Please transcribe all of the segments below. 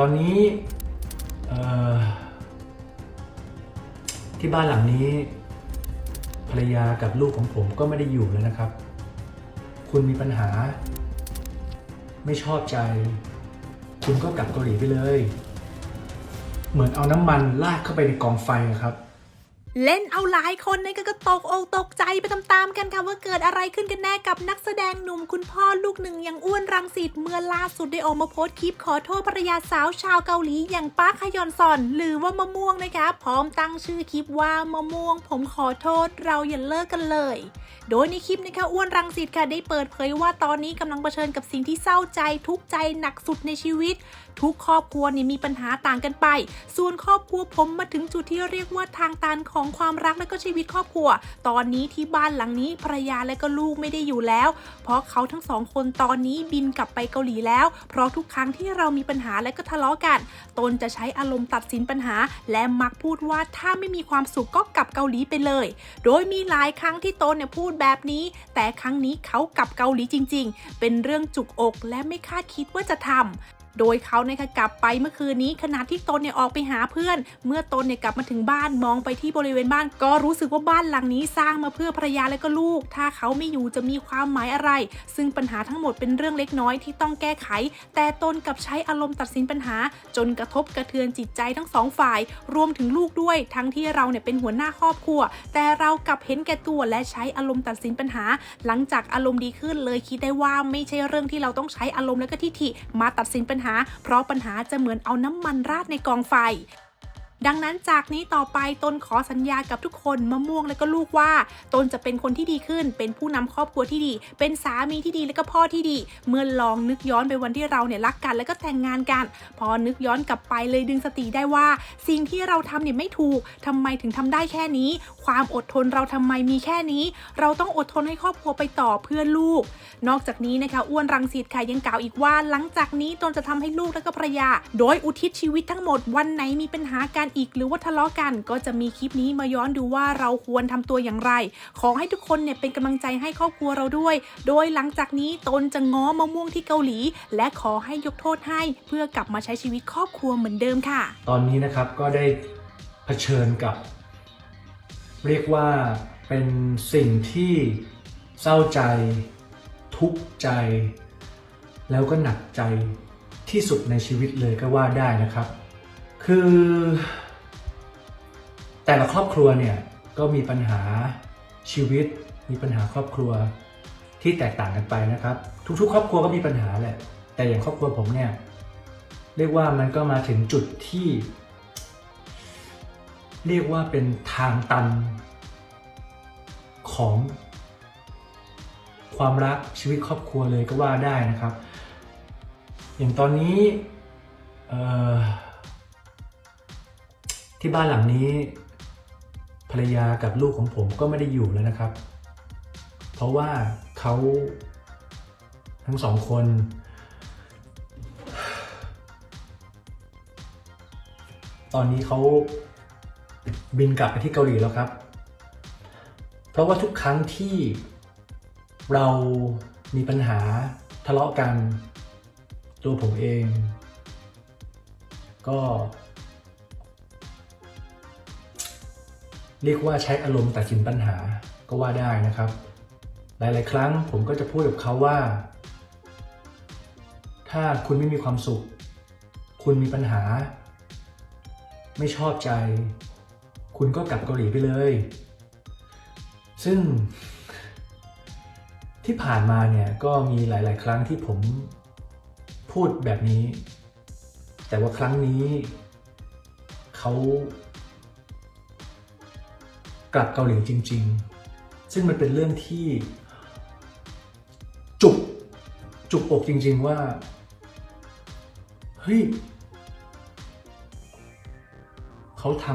ตอนนี้ที่บ้านหลังนี้ภรรยากับลูกของผมก็ไม่ได้อยู่แล้วนะครับ คุณมีปัญหา ไม่ชอบใจ คุณก็กลับเกาหลีไปเลย เหมือนเอาน้ำมันลาดเข้าไปในกองไฟอะครับ เล่นเอาหลายคนในก็ตกอกตกใจไปตามๆกันค่ะว่าเกิดอะไรขึ้นกันแน่กับนักแสดงหนุ่มคุณพ่อลูกหนึ่งอย่างอ้วนรังสิตเมื่อล่าสุดได้ออกมาโพสต์คลิปขอโทษภรรยาสาวชาวเกาหลีอย่างป้าขยอนซอน หรือว่ามะม่วงนะคะ พร้อมตั้งชื่อคลิปว่ามะม่วง ผมขอโทษเราอย่าเลิกกันเลย โดยในคลิปนะคะอ้วนรังสิตค่ะได้เปิดเผยว่าตอนนี้กำลังเผชิญกับสิ่งที่เศร้าใจทุกข์ใจหนักสุดในชีวิต ทุกครอบครัวเนี่ยมีปัญหาต่างกันไป ส่วนครอบครัวผมมาถึงจุดที่เรียกว่าทางตันของความรักและก็ชีวิตครอบครัว ตอนนี้ที่บ้านหลังนี้ภรรยาและก็ลูกไม่ได้อยู่แล้ว เพราะเขาทั้งสองคนตอนนี้บินกลับไปเกาหลีแล้ว เพราะทุกครั้งที่เรามีปัญหาและก็ทะเลาะกัน ตนจะใช้อารมณ์ตัดสินปัญหา และมักพูดว่าถ้าไม่มีความสุขก็กลับเกาหลีไปเลย โดยมีหลายครั้งที่ตนเนี่ยพูดแบบนี้ แต่ครั้งนี้เขากลับเกาหลีจริง ๆ เป็นเรื่องจุกอกและไม่คาดคิดว่าจะทำ โดยเขาเนี่ยกลับไปเมื่อคืนนี้ขณะที่ตนเนี่ยออกไปหาเพื่อน เมื่อตนเนี่ยกลับมาถึงบ้านมองไปที่บริเวณบ้าน ก็รู้สึกว่าบ้านหลังนี้สร้างมาเพื่อภรรยาและก็ลูก ถ้าเขาไม่อยู่จะมีความหมายอะไร ซึ่งปัญหาทั้งหมดเป็นเรื่องเล็กน้อยที่ต้องแก้ไข แต่ตนกับใช้อารมณ์ตัดสินปัญหา จนกระทบกระเทือนจิตใจทั้งสองฝ่าย รวมถึงลูกด้วย ทั้งที่เราเนี่ยเป็นหัวหน้าครอบครัว แต่เรากลับเห็นแก่ตัวและใช้อารมณ์ตัดสินปัญหา หลังจากอารมณ์ดีขึ้นเลยคิดได้ว่าไม่ใช่เรื่องที่เราต้องใช้อารมณ์และก็ทิฐิมาตัดสินปัญหาเพราะปัญหาจะเหมือนเอาน้ำมันราดในกองไฟ ดังนั้นจากนี้ต่อไปตนขอสัญญากับทุกคนมะม่วงและก็ลูกว่า ตนจะเป็นคนที่ดีขึ้น เป็นผู้นำครอบครัวที่ดี เป็นสามีที่ดีและก็พ่อที่ดี เมื่อลองนึกย้อนไปวันที่เราเนี่ยรักกัน แล้วก็แต่งงานกัน พอนึกย้อนกลับไปเลยดึงสติได้ว่า สิ่งที่เราทำเนี่ยไม่ถูกทำไมถึงทำได้แค่นี้ ความอดทนเราทำไมมีแค่นี้ เราต้องอดทนให้ครอบครัวไปต่อเพื่อลูก นอกจากนี้นะคะอ้วนรังสิตค่ะยังกล่าวอีกว่า หลังจากนี้ตนจะทำให้ลูกและก็ภรรยา โดยอุทิศชีวิตทั้งหมดวันไหนมีปัญหาการอีกหรือว่าทะเลาะกัน ก็จะมีคลิปนี้มาย้อนดูว่าเราควรทำตัวอย่างไร ขอให้ทุกคนเนี่ยเป็นกำลังใจให้ครอบครัวเราด้วย โดยหลังจากนี้ตนจะง้อมะม่วงที่เกาหลี และขอให้ยกโทษให้ เพื่อกลับมาใช้ชีวิตครอบครัวเหมือนเดิมค่ะ ตอนนี้นะครับก็ได้เผชิญกับ เรียกว่าเป็นสิ่งที่เศร้าใจ ทุกข์ใจ แล้วก็หนักใจที่สุดในชีวิตเลยก็ว่าได้นะครับ คือ แต่ละครอบครัวเนี่ยก็มีปัญหาชีวิต มีปัญหาครอบครัวที่แตกต่างกันไปนะครับ ทุกๆ ครอบครัวก็มีปัญหาแหละแต่อย่างครอบครัวผมเนี่ยเรียกว่ามันก็มาถึงจุดที่ เรียกว่าเป็นทางตันของ ความรักชีวิตครอบครัวเลยก็ว่าได้นะครับ อย่างตอนนี้เอ่อ ที่บ้านหลังนี้ ภรรยากับลูกของผมก็ไม่ได้อยู่แล้วนะครับ เพราะว่าเขาทั้งสองคน ตอนนี้เขาบินกลับไปที่เกาหลีแล้วครับ เพราะว่าทุกครั้งที่เรามีปัญหาทะเลาะกันตัวผมเอง ก็ เรียกว่าใช้อารมณ์ตัดสินปัญหาก็ว่าได้นะครับ หลาย ๆ ครั้งผมก็จะพูดกับเขาว่า ถ้าคุณไม่มีความสุข คุณมีปัญหา ไม่ชอบใจ คุณก็กลับเกาหลีไปเลย ซึ่ง ที่ผ่านมาเนี่ยก็มีหลาย ๆ ครั้งที่ผมพูดแบบนี้ แต่ว่าครั้งนี้เขา กลับเกาหลีจริง ๆ ซึ่งมันเป็นเรื่องที่จุกจุกอกจริง ๆว่า เฮ้ยเขาท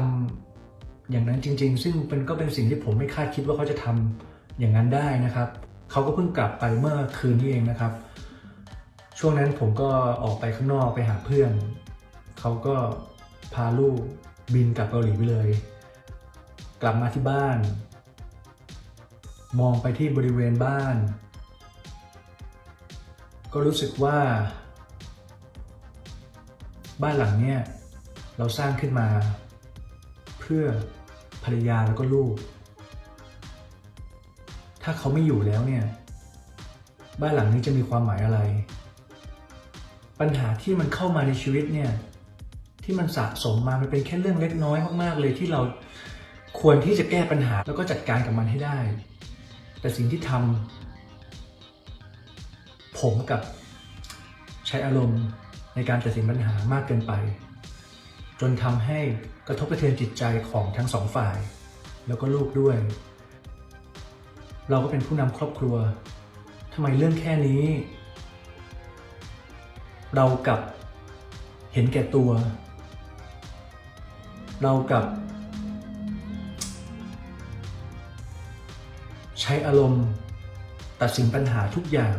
ำอย่างนั้นจริง ๆ ซึ่งเป็นก็เป็นสิ่งที่ผมไม่คาดคิดว่าเขาจะทำอย่างนั้นได้นะครับ เขาก็เพิ่งกลับไปเมื่อคืนนี้เองนะครับ ช่วงนั้นผมก็ออกไปข้างนอกไปหาเพื่อน เขาก็พาลูกบินกลับเกาหลีไปเลย กลับมาที่บ้าน มองไปที่บริเวณบ้าน ก็รู้สึกว่า บ้านหลังเนี้ยเราสร้างขึ้นมา เพื่อภรรยาแล้วก็ลูก ถ้าเขาไม่อยู่แล้วเนี่ย บ้านหลังนี้จะมีความหมายอะไร ปัญหาที่มันเข้ามาในชีวิตเนี่ยที่มันสะสมมา มันเป็นแค่เรื่องเล็กน้อยมากๆเลยที่เรา ควรที่จะแก้ปัญหาแล้วก็จัดการกับมันให้ได้ แต่สิ่งที่ทำผมกับใช้อารมณ์ในการตัดสินปัญหามากเกินไป จนทำให้กระทบกระเทือนจิตใจของทั้งสองฝ่าย แล้วก็ลูกด้วย เราก็เป็นผู้นำครอบครัวทำไมเรื่องแค่นี้ เรากับเห็นแก่ตัว เรากับ ใช้อารมณ์ ตัดสินปัญหาทุกอย่าง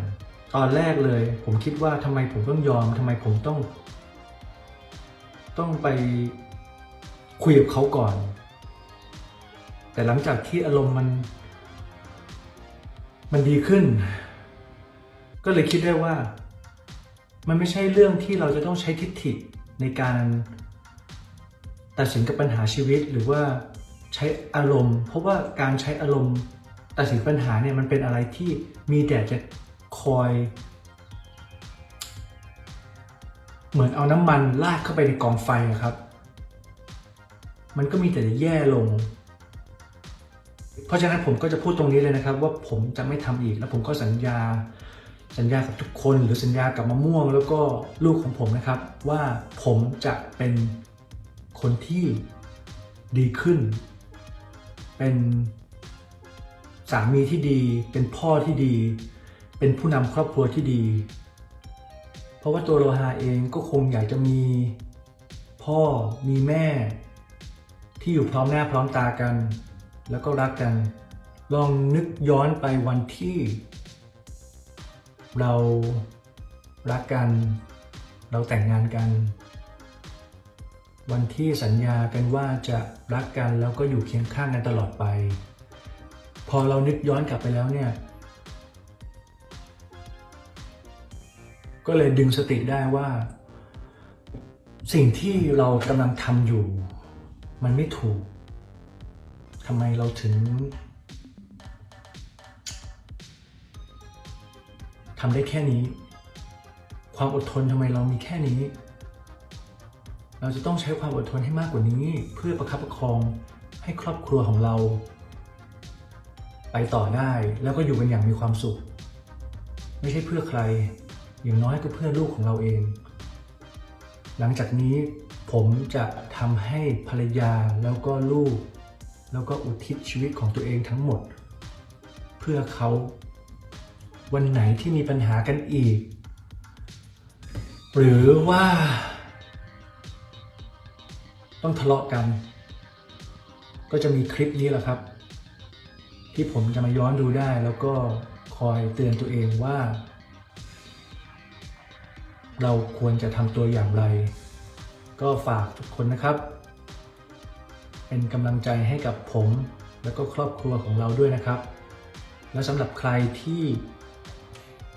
ตอนแรกเลย ผมคิดว่าทำไมผมต้องยอมทำไมผมต้อง ต้องไปคุยกับเขาก่อน แต่หลังจากที่อารมณ์มัน มันดีขึ้น ก็เลยคิดได้ว่า มันไม่ใช่เรื่องที่เราจะต้องใช้ทิฏฐิในการตัดสินกับปัญหาชีวิตหรือว่าใช้อารมณ์ เพราะว่าการใช้อารมณ์ ตัดสินปัญหาเนี่ยมันเป็นอะไรที่มีแต่จะคอย เหมือนเอาน้ำมันลาดเข้าไปในกองไฟอะครับ มันก็มีแต่จะแย่ลง เพราะฉะนั้นผมก็จะพูดตรงนี้เลยนะครับ ว่าผมจะไม่ทำอีก แล้วผมก็สัญญา สัญญากับทุกคนหรือสัญญากับมะม่วง แล้วก็ลูกของผมนะครับ ว่าผมจะเป็นคนที่ดีขึ้น เป็น สามีที่ดี เป็นพ่อที่ดี เป็นผู้นำครอบครัวที่ดี เพราะว่าตัวโลหาเองก็คงอยากจะมีพ่อมีแม่ ที่อยู่พร้อมหน้าพร้อมตากัน แล้วก็รักกัน ลองนึกย้อนไปวันที่ เรารักกัน เราแต่งงานกัน วันที่สัญญากันว่าจะรักกันแล้วก็อยู่เคียงข้างกันตลอดไป อเรานึกย้อนกลับไปแล้วเนี่ย ก็เลยดึงสติได้ว่า สิ่งที่เรากำลังทำอยู่ มันไม่ถูกทำไมเราถึงทำได้แค่นี้ ความอดทนทำไมเรามีแค่นี้ เราจะต้องใช้ความอดทนให้มากกว่านี้ เพื่อประคับประคองให้ครอบครัวของเรา ไปต่อได้แล้วก็อยู่กันอย่างมีความสุข ไม่ใช่เพื่อใคร อย่างน้อยก็เพื่อลูกของเราเอง หลังจากนี้ผมจะทำให้ภรรยาแล้วก็ลูก แล้วก็อุทิศชีวิตของตัวเองทั้งหมด เพื่อเขา วันไหนที่มีปัญหากันอีก หรือว่า ต้องทะเลาะกัน ก็จะมีคลิปนี้แหละครับ ที่ผมจะมาย้อนดูได้แล้วก็คอยเตือนตัวเองว่า เราควรจะทำตัวอย่างไร ก็ฝากทุกคนนะครับ เป็นกำลังใจให้กับผมแล้วก็ครอบครัวของเราด้วยนะครับ และสำหรับใครที่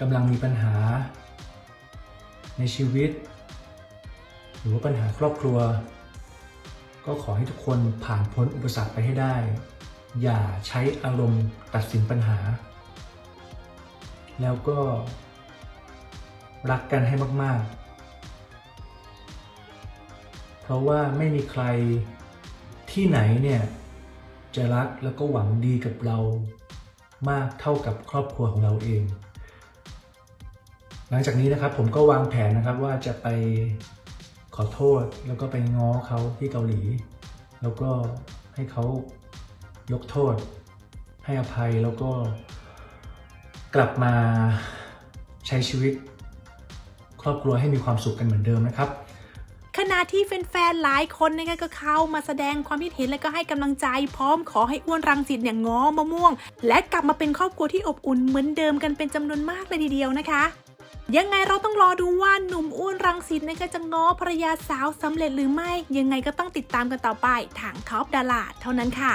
กำลังมีปัญหา ในชีวิต หรือว่าปัญหาครอบครัว ก็ขอให้ทุกคนผ่านพ้นอุปสรรคไปให้ได้ อย่าใช้อารมณ์ตัดสินปัญหา แล้วก็รักกันให้มาก ๆ เพราะว่าไม่มีใครที่ไหนเนี่ยจะรักแล้วก็หวังดีกับเรามากเท่ากับครอบครัวของเราเอง หลังจากนี้นะครับผมก็วางแผนนะครับว่าจะไปขอโทษแล้วก็ไปง้อเขาที่เกาหลี แล้วก็ให้เขา ยกโทษ ให้อภัยแล้วก็กลับมาใช้ชีวิต ครอบครัวให้มีความสุขกันเหมือนเดิมนะครับขณะที่แฟนๆ หลายคนนะคะก็เข้ามาแสดงความคิดเห็นและก็ให้กำลังใจพร้อมขอให้อ้วนรังสิตเนี่ยง้อมะม่วง และกลับมาเป็นครอบครัวที่อบอุ่นเหมือนเดิมกันเป็นจำนวนมากเลยทีเดียวนะคะ ยังไงเราต้องรอดูว่าหนุ่มอ้วนรังสิตนะคะจะง้อภรรยาสาวสำเร็จหรือไม่ ยังไงก็ต้องติดตามกันต่อไปทางท็อปดาราเท่านั้นค่ะ